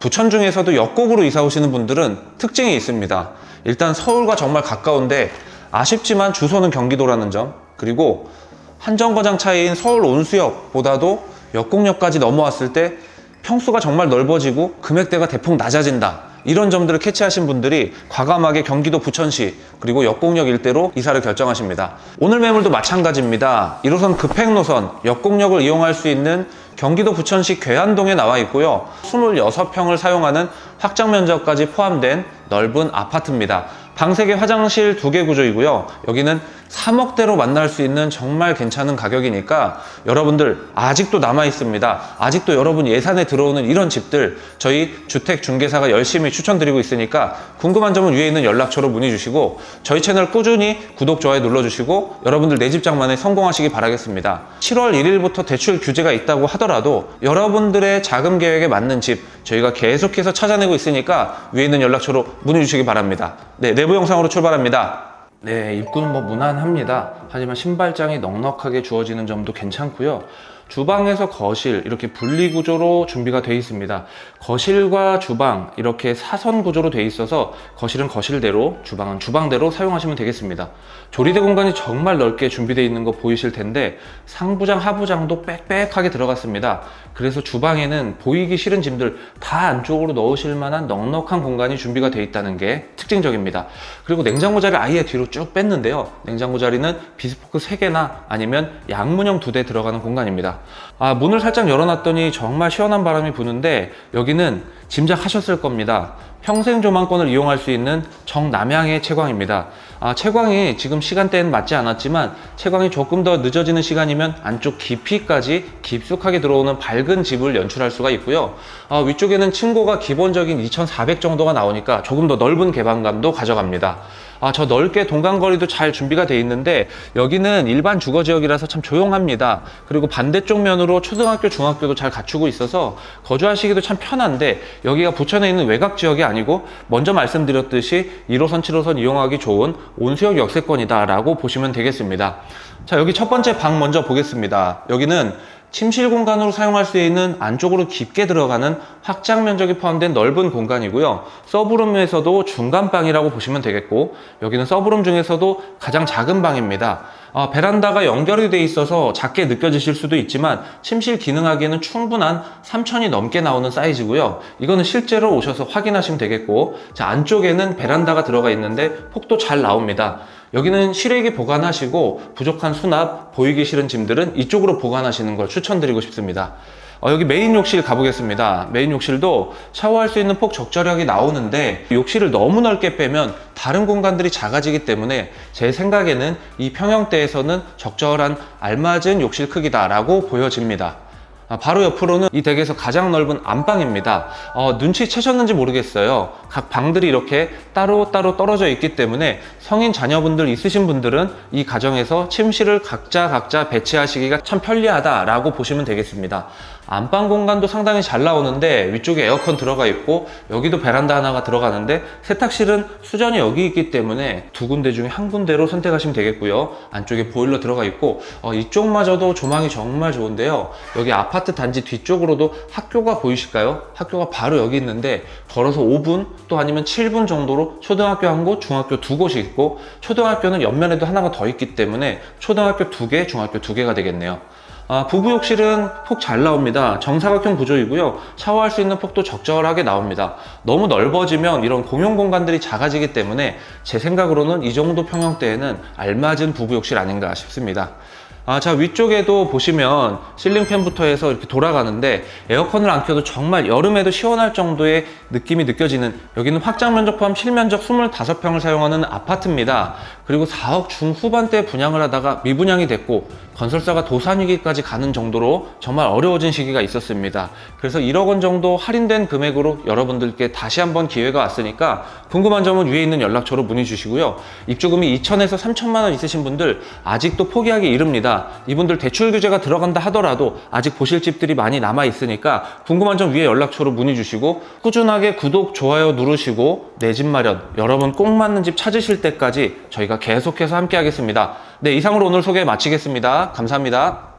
부천 중에서도 역곡으로 이사 오시는 분들은 특징이 있습니다. 일단 서울과 정말 가까운데 아쉽지만 주소는 경기도라는 점 그리고 한정거장 차이인 서울 온수역보다도 역곡역까지 넘어왔을 때 평수가 정말 넓어지고 금액대가 대폭 낮아진다. 이런 점들을 캐치하신 분들이 과감하게 경기도 부천시 그리고 역곡역 일대로 이사를 결정하십니다. 오늘 매물도 마찬가지입니다. 1호선 급행 노선 역곡역을 이용할 수 있는 경기도 부천시 괴한동에 나와 있고요. 26평을 사용하는 확장 면적까지 포함된 넓은 아파트입니다. 방 3개 화장실 2개 구조이고요. 여기는 3억대로 만날 수 있는 정말 괜찮은 가격이니까 여러분들 아직도 남아 있습니다. 아직도 여러분 예산에 들어오는 이런 집들 저희 주택 중개사가 열심히 추천드리고 있으니까 궁금한 점은 위에 있는 연락처로 문의 주시고 저희 채널 꾸준히 구독, 좋아요 눌러 주시고 여러분들 내 집 장만에 성공하시기 바라겠습니다. 7월 1일부터 대출 규제가 있다고 하더라도 여러분들의 자금 계획에 맞는 집 저희가 계속해서 찾아내고 있으니까 위에 있는 연락처로 문의 주시기 바랍니다. 네, 내부 영상으로 출발합니다. 네, 입구는 뭐 무난합니다. 하지만 신발장이 넉넉하게 주어지는 점도 괜찮고요. 주방에서 거실 이렇게 분리 구조로 준비가 되어 있습니다. 거실과 주방 이렇게 사선 구조로 되어 있어서 거실은 거실대로, 주방은 주방대로 사용하시면 되겠습니다. 조리대 공간이 정말 넓게 준비되어 있는 거 보이실 텐데 상부장, 하부장도 빽빽하게 들어갔습니다. 그래서 주방에는 보이기 싫은 짐들 다 안쪽으로 넣으실 만한 넉넉한 공간이 준비가 되어 있다는 게 특징적입니다. 그리고 냉장고 자리를 아예 뒤로 쭉 뺐는데요. 냉장고 자리는 비스포크 3개나 아니면 양문형 2대 들어가는 공간입니다. 아, 문을 살짝 열어놨더니 정말 시원한 바람이 부는데 여기는 짐작하셨을 겁니다. 평생 조망권을 이용할 수 있는 정남향의 채광입니다. 아, 채광이 지금 시간대는 맞지 않았지만 채광이 조금 더 늦어지는 시간이면 안쪽 깊이까지 깊숙하게 들어오는 밝은 집을 연출할 수가 있고요. 아, 위쪽에는 층고가 기본적인 2400 정도가 나오니까 조금 더 넓은 개방감도 가져갑니다. 아, 저 넓게 동간거리도 잘 준비가 돼 있는데 여기는 일반 주거 지역이라서 참 조용합니다. 그리고 반대쪽 면으로 초등학교, 중학교도 잘 갖추고 있어서 거주하시기도 참 편한데 여기가 부천에 있는 외곽 지역이 아니고 먼저 말씀드렸듯이 1호선, 7호선 이용하기 좋은 온수역 역세권이다라고 보시면 되겠습니다. 자, 여기 첫 번째 방 먼저 보겠습니다. 여기는 침실 공간으로 사용할 수 있는 안쪽으로 깊게 들어가는 확장 면적이 포함된 넓은 공간이고요. 서브룸에서도 중간 방이라고 보시면 되겠고 여기는 서브룸 중에서도 가장 작은 방입니다. 아, 베란다가 연결이 돼 있어서 작게 느껴지실 수도 있지만 침실 기능하기에는 충분한 3천이 넘게 나오는 사이즈고요. 이거는 실제로 오셔서 확인하시면 되겠고 자 안쪽에는 베란다가 들어가 있는데 폭도 잘 나옵니다. 여기는 실외기 보관하시고 부족한 수납, 보이기 싫은 짐들은 이쪽으로 보관하시는 걸 추천드리고 싶습니다. 어, 여기 메인 욕실 가보겠습니다. 메인 욕실도 샤워할 수 있는 폭 적절하게 나오는데 욕실을 너무 넓게 빼면 다른 공간들이 작아지기 때문에 제 생각에는 이 평형대에서는 적절한 알맞은 욕실 크기다라고 보여집니다. 아, 바로 옆으로는 이 댁에서 가장 넓은 안방입니다. 어, 눈치채셨는지 모르겠어요. 각 방들이 이렇게 따로따로 떨어져 있기 때문에 성인 자녀분들 있으신 분들은 이 가정에서 침실을 각자 각자 배치하시기가 참 편리하다라고 보시면 되겠습니다. 안방 공간도 상당히 잘 나오는데 위쪽에 에어컨 들어가 있고 여기도 베란다 하나가 들어가는데 세탁실은 수전이 여기 있기 때문에 두 군데 중에 한 군데로 선택하시면 되겠고요. 안쪽에 보일러 들어가 있고 어, 이쪽마저도 조망이 정말 좋은데요. 여기 아파트 단지 뒤쪽으로도 학교가 보이실까요? 학교가 바로 여기 있는데 걸어서 5분 또 아니면 7분 정도로 초등학교 한 곳, 중학교 두 곳이 있고 초등학교는 옆면에도 하나가 더 있기 때문에 초등학교 두 개, 중학교 두 개가 되겠네요. 아, 부부 욕실은 폭 잘 나옵니다. 정사각형 구조이고요. 샤워할 수 있는 폭도 적절하게 나옵니다. 너무 넓어지면 이런 공용 공간들이 작아지기 때문에 제 생각으로는 이 정도 평형대에는 알맞은 부부 욕실 아닌가 싶습니다. 아, 자, 위쪽에도 보시면 실링팬부터 해서 이렇게 돌아가는데 에어컨을 안 켜도 정말 여름에도 시원할 정도의 느낌이 느껴지는 여기는 확장 면적 포함 실면적 25평을 사용하는 아파트입니다. 그리고 4억 중후반대 분양을 하다가 미분양이 됐고 건설사가 도산위기까지 가는 정도로 정말 어려워진 시기가 있었습니다. 그래서 1억 원 정도 할인된 금액으로 여러분들께 다시 한번 기회가 왔으니까 궁금한 점은 위에 있는 연락처로 문의 주시고요. 입주금이 2천에서 3천만 원 있으신 분들 아직도 포기하기 이릅니다. 이분들 대출 규제가 들어간다 하더라도 아직 보실 집들이 많이 남아 있으니까 궁금한 점 위에 연락처로 문의 주시고 꾸준하게 구독, 좋아요 누르시고 내 집 마련 여러분 꼭 맞는 집 찾으실 때까지 저희가 계속해서 함께 하겠습니다. 네, 이상으로 오늘 소개 마치겠습니다. 감사합니다.